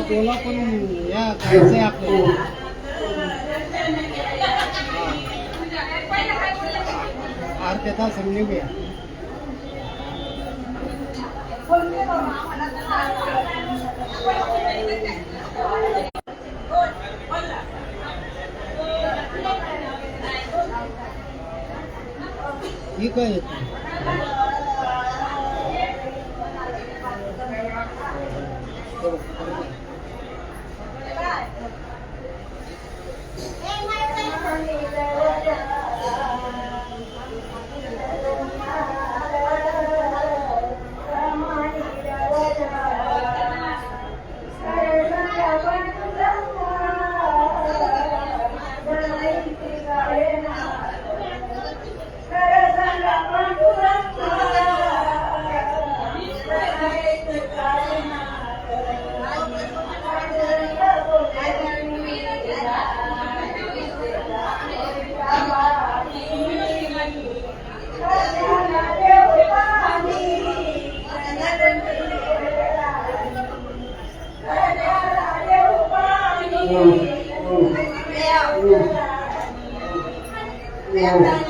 हा बोला पण या जायचंय आपल्याला. अर्ध्या तास निघूया. Amen.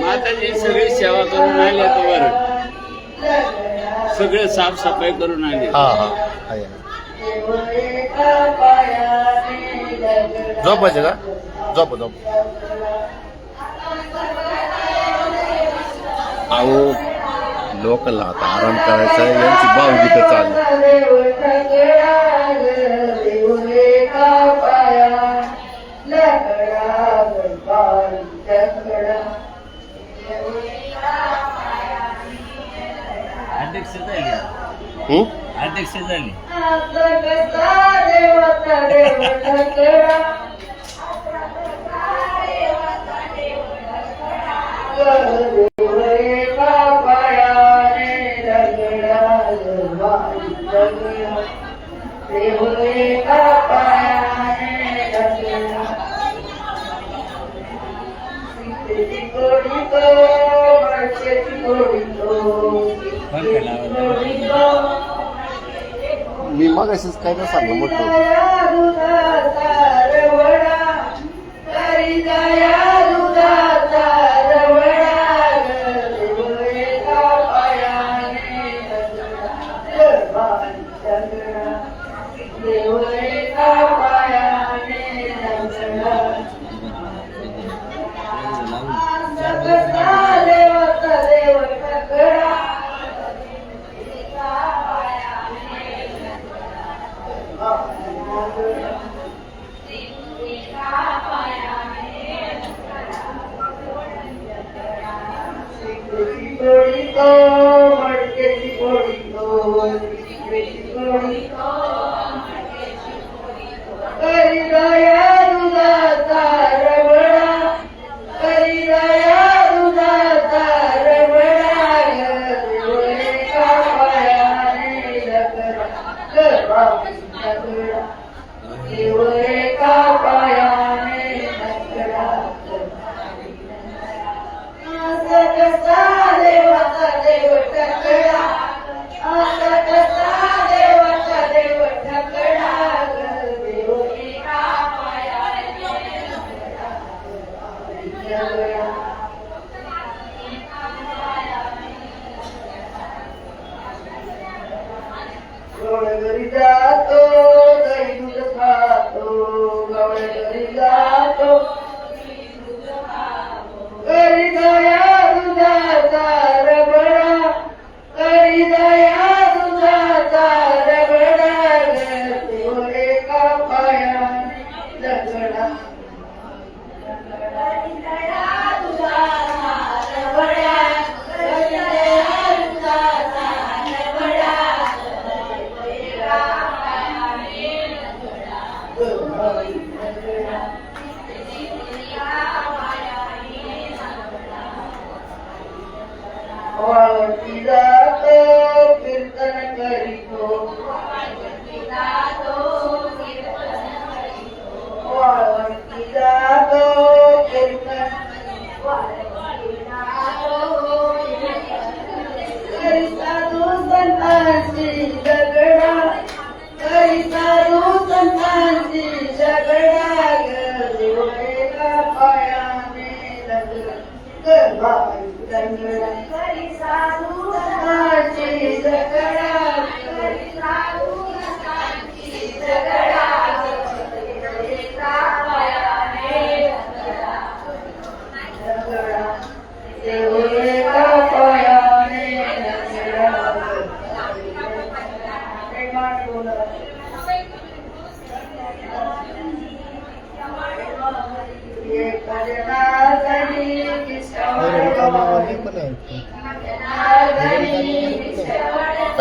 माताजी सगळी सेवा करून आली आता वर सगळे साफसफाई करून आली. झोपायचे का? झोप झोप. आहो लोकला आता आराम करायचा यांची बावगी तर चालली अध्यक्ष झाली अध्यक्ष झाली मी मग असेच काय ना सांगू म्हटलं.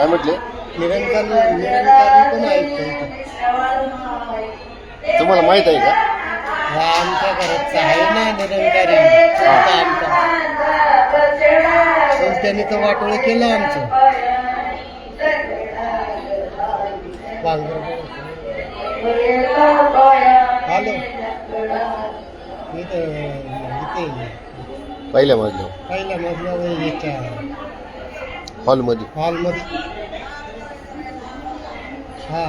काय म्हटले? निरंकारी पण आहेत तुम्हाला माहीत आहे का? हा आमच्या घराचा आहे ना निरंकारी. संत आमचा. संस्थाने तर वाटोळ केलं आमचं. हॅलो. इथं इथे. पहिल्या मजल्या पहिल्या मधल्या याच्या हॉलमध्ये हॉलमध्ये हा.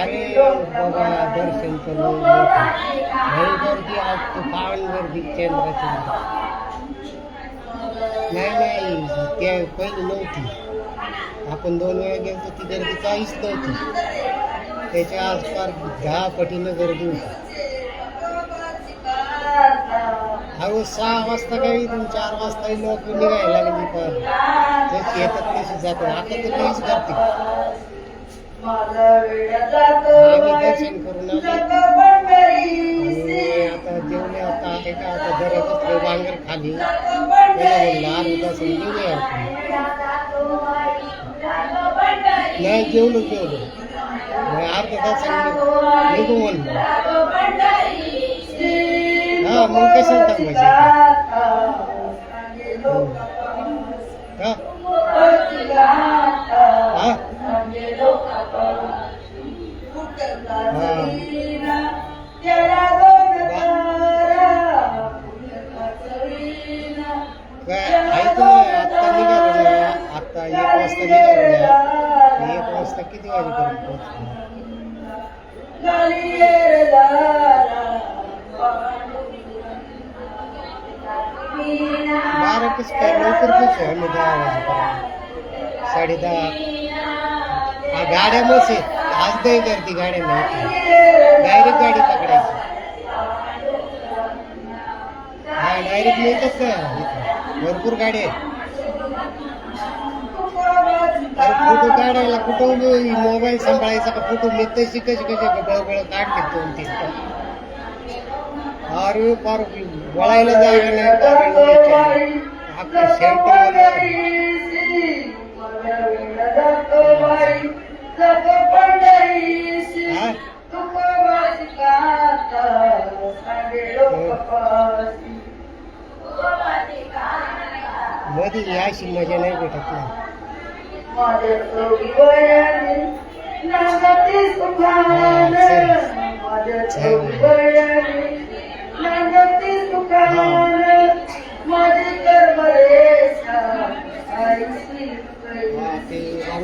अरे बाबा दर्शन करून लई गर्दी आज तुफान गर्दी केंद्राची नाही नाही. त्या पहिली नव्हती. आपण दोन वेळा गेलो ती गर्दी काहीच नव्हती. त्याच्या आसपास दहा पटीनं गर्दी होती. अहो सहा वाजता काही इथून चार वाजता लोक निघायला लागली पण. जशी येतात तशी जातात. आता तर काहीच करते आम्ही दर्शन करून आलो. आता जेवले आता आहे का? आता जरा बसलो बांगर खाली. त्याला म्हणलं अर्धा तास जेवूया नाही जेवलो जेवलो. मग अर्धा तास निघू म्हणलं. मग कशाला हा ना आत्ता एक वाजता निघालो एक वाजता किती वाजेपर्यंत कसं काय लवकर पोहोचू आम्ही दहा वाजेपर्यंत साडे दहा. हा गाड्या मस आहे आज नाही करते गाड्या नाही डायरेक्ट गाडी पकडायची. हा डायरेक्ट मिळतच का भरपूर गाड्या अरे फोटो काढायला कुठं मोबाईल सांभाळायचा का फोटो? मी तशी कशी कशी गळगळ काढले दोन तीन अरे फार वळायला जायला नाही. मध्ये याशी मजा नाही भेटत ना